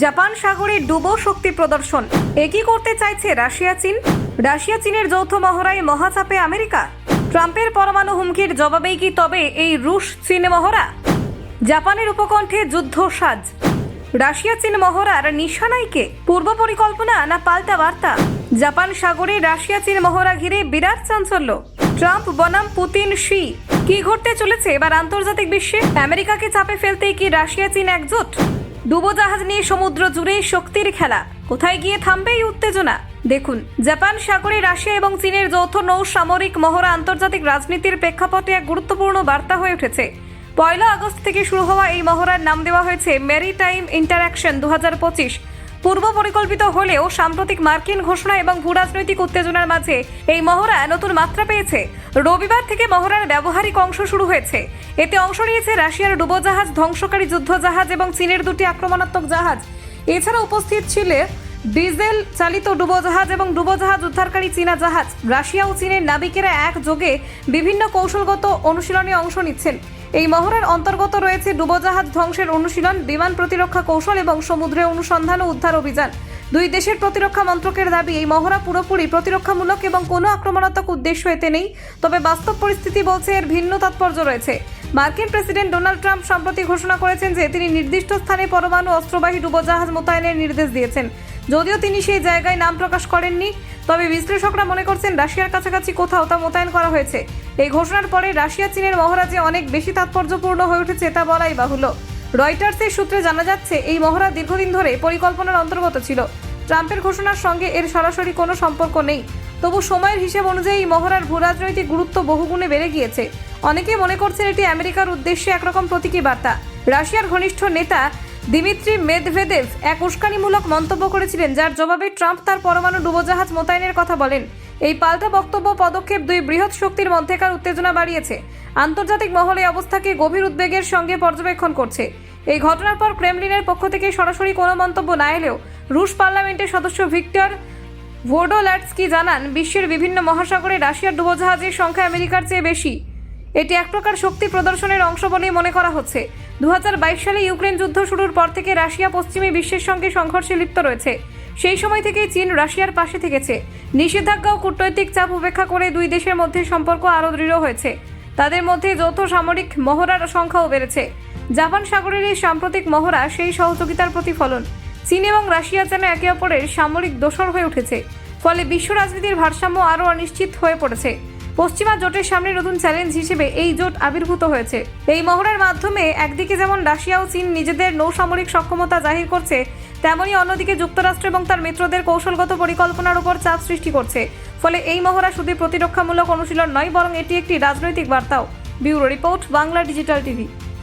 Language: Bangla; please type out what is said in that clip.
জাপান সাগরে ডুবো শক্তি প্রদর্শন। একই করতে চাইছে রাশিয়া, চীন? রাশিয়া, চীনের যৌথ মহড়ায় মহাচাপে আমেরিকা? ট্রাম্পের পরমাণু হুমকির জবাবেই কি তবে এই রুশ চীন মহড়া? জাপানের উপকণ্ঠে যুদ্ধ সাজ। রাশিয়া, চীন মহড়ার নিশানাইকে পূর্ব পরিকল্পনা না পাল্টা বার্তা? জাপান সাগরে রাশিয়া, চীন মহড়া ঘিরে বিরাট চাঞ্চল্য। ট্রাম্প, বনাম, পুতিন, শি। কি ঘটতে চলেছে এবার আন্তর্জাতিক বিশ্বে? আমেরিকাকে চাপে ফেলতেই কি রাশিয়া, চীন একজোট? ডুবোজাহাজ নিয়ে সমুদ্র জুড়ে শক্তির খেলা। কোথায় গিয়ে থামবে এই উত্তেজনা? দেখুন, জাপান সাগরে রাশিয়া এবং চীনের যৌথ নৌ সামরিক মহড়া আন্তর্জাতিক রাজনীতির প্রেক্ষাপটে এক গুরুত্বপূর্ণ বার্তা হয়ে উঠেছে। পয়লা আগস্ট থেকে শুরু হওয়া এই মহড়ার নাম দেওয়া হয়েছে মেরিটাইম ইন্টারাকশন দু পূর্ব পরিকল্পিত হলেও সাম্প্রতিক মার্কিন ঘোষণা এবং ভূরাজনৈতিক উত্তেজনার মাঝে এই মহড়া নতুন মাত্রা পেয়েছে। রবিবার থেকে মহড়ার ব্যবহারিক অংশ শুরু হয়েছে। এতে অংশ নিয়েছে রাশিয়ার ডুবোজাহাজ, ধ্বংসকারী যুদ্ধজাহাজ এবং চীনের দুটি আক্রমণাত্মক জাহাজ। এছাড়া উপস্থিত ছিল ডিজেল চালিত ডুবোজাহাজ এবং ডুবোজাহাজ উদ্ধারকারী চীনা জাহাজ। রাশিয়া ও চীনের নাবিকেরা একযোগে বিভিন্ন কৌশলগত অনুশীলনে অংশ নিচ্ছেন। এই মহড়ার অন্তর্গত রয়েছে ডুবোজাহাজ ধ্বংসের অনুশীলন, বিমান প্রতিরক্ষা কৌশল এবং সমুদ্রে অনুসন্ধান ও উদ্ধার অভিযান। দুই দেশের প্রতিরক্ষা মন্ত্রকের দাবি, এই মহড়া পুরোপুরি প্রতিরক্ষামূলক এবং কোনো আক্রমণাত্মক উদ্দেশ্য এতে নেই। তবে বাস্তব পরিস্থিতি বলছে এর ভিন্ন তাৎপর্য রয়েছে। মার্কিন প্রেসিডেন্ট ডোনাল্ড ট্রাম্প সম্প্রতি ঘোষণা করেছেন যে তিনি নির্দিষ্ট স্থানে পরমাণু অস্ত্রবাহী ডুবোজাহাজ মোতায়েনের নির্দেশ দিয়েছেন। যদিও তিনি সেই জায়গায় নাম প্রকাশ করেননি, তবে বিশ্লেষকরা মনে করছেন রাশিয়ার কাছাকাছি কোথাও তা মোতায়েন করা হয়েছে। এই ঘোষণার পরে রাশিয়া চীনের মহড়া যে অনেক বেশি তাৎপর্যপূর্ণ হয়ে উঠেছে তা বলাই বাহুল্য। রয়টার্সের সূত্রে জানা যাচ্ছে, এই মহড়া দীর্ঘদিন ধরে পরিকল্পনার অন্তর্গত ছিল। ট্রাম্পের ঘোষণার সঙ্গে এর সরাসরি কোনো সম্পর্ক নেই। তবু সময়ের হিসেব অনুযায়ী মহড়ার ভূরাজনৈতিক গুরুত্ব বহুগুণে বেড়ে গিয়েছে। অনেকে মনে করছেন এটি আমেরিকার উদ্দেশ্যে একরকম প্রতীকী বার্তা। রাশিয়ার ঘনিষ্ঠ নেতা দিমিত্রি মেদভেদেভ এক উস্কানিমূলক মন্তব্য করেছিলেন, যার জবাবে ট্রাম্প তার পরমাণু ডুবোজাহাজ মোতায়েনের কথা বলেন। এই পাল্টা বক্তব্য, পদক্ষেপ দুই বৃহৎ শক্তির মধ্যেকার উত্তেজনা বাড়িয়েছে। আন্তর্জাতিক মহলে অবস্থাকে গভীর উদ্বেগের সঙ্গে পর্যবেক্ষণ করছে? এই ঘটনার পর ক্রেমলিনের পক্ষ থেকে সরাসরি কোনো মন্তব্য না এলেও রুশ পার্লামেন্টের সদস্য ভিক্টর ভোডোল্যাটস্কি জানান, বিশ্বের বিভিন্ন মহাসাগরে রাশিয়ার ডুবোজাহাজের সংখ্যা আমেরিকার চেয়ে বেশি। এটি এক প্রকার শক্তি প্রদর্শনের অংশ বলেই মনে করা হচ্ছে। দু হাজার বাইশ সালে ইউক্রেন যুদ্ধ শুরুর পর থেকে রাশিয়া পশ্চিমী বিশ্বের সঙ্গে সংঘর্ষে লিপ্ত রয়েছে। সেই সময় থেকেই চীন রাশিয়ার পাশে থেকেছে। নিষেধাজ্ঞা ও কূটনৈতিক চাপ উপেক্ষা করে দুই দেশের মধ্যে সম্পর্ক আরও দৃঢ় হয়েছে। তাদের মধ্যে যৌথ সামরিক মহড়ার সংখ্যাও বেড়েছে। জাপান সাগরের এই সাম্প্রতিক মহড়া সেই সহযোগিতার প্রতিফলন। চীন এবং রাশিয়া যেন একে অপরের সামরিক দোসর হয়ে উঠেছে। ফলে বিশ্ব রাজনীতির ভারসাম্য আরও অনিশ্চিত হয়ে পড়েছে। পশ্চিমা জোটের সামনে নতুন চ্যালেঞ্জ হিসেবে এই জোট আবির্ভূত হয়েছে। এই মহড়ার মাধ্যমে একদিকে যেমন রাশিয়া ও চীন নিজেদের নৌসামরিক সক্ষমতা জাহির করছে তেমনই অন্যদিকে যুক্তরাষ্ট্র এবং তার মিত্রদের কৌশলগত পরিকল্পনার উপর চাপ সৃষ্টি করছে। ফলে এই মহড়া শুধু প্রতিরক্ষামূলক অনুশীলন নয়, বরং এটি একটি রাজনৈতিক বার্তাও। Bureau report, Bangla digital TV.